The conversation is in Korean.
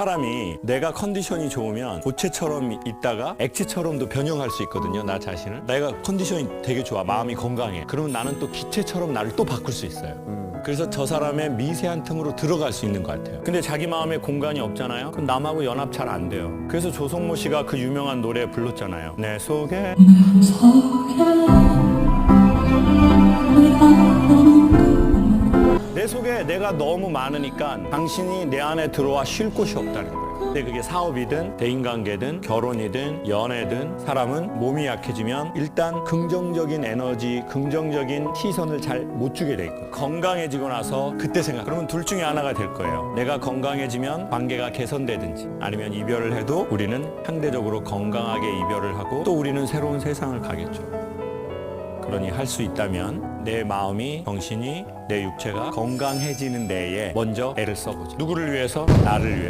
사람이 내가 컨디션이 좋으면 고체처럼 있다가 액체처럼도 변형할 수 있거든요. 나 자신을. 내가 컨디션이 되게 좋아. 마음이 건강해. 그러면 나는 또 기체처럼 나를 또 바꿀 수 있어요. 그래서 저 사람의 미세한 틈으로 들어갈 수 있는 것 같아요. 근데 자기 마음에 공간이 없잖아요. 그럼 남하고 연합 잘 안 돼요. 그래서 조성모 씨가 그 유명한 노래 불렀잖아요. 내 속에 내 속에 내가 너무 많으니까 당신이 내 안에 들어와 쉴 곳이 없다는 거예요. 근데 그게 사업이든 대인관계든 결혼이든 연애든 사람은 몸이 약해지면 일단 긍정적인 에너지, 긍정적인 시선을 잘 못 주게 돼 있고 건강해지고 나서 그때 생각. 그러면 둘 중에 하나가 될 거예요. 내가 건강해지면 관계가 개선되든지 아니면 이별을 해도 우리는 상대적으로 건강하게 이별을 하고 또 우리는 새로운 세상을 가겠죠. 그러니 할 수 있다면 내 마음이 정신이 내 육체가 건강해지는 데에 먼저 애를 써보자 누구를 위해서? 나를 위해서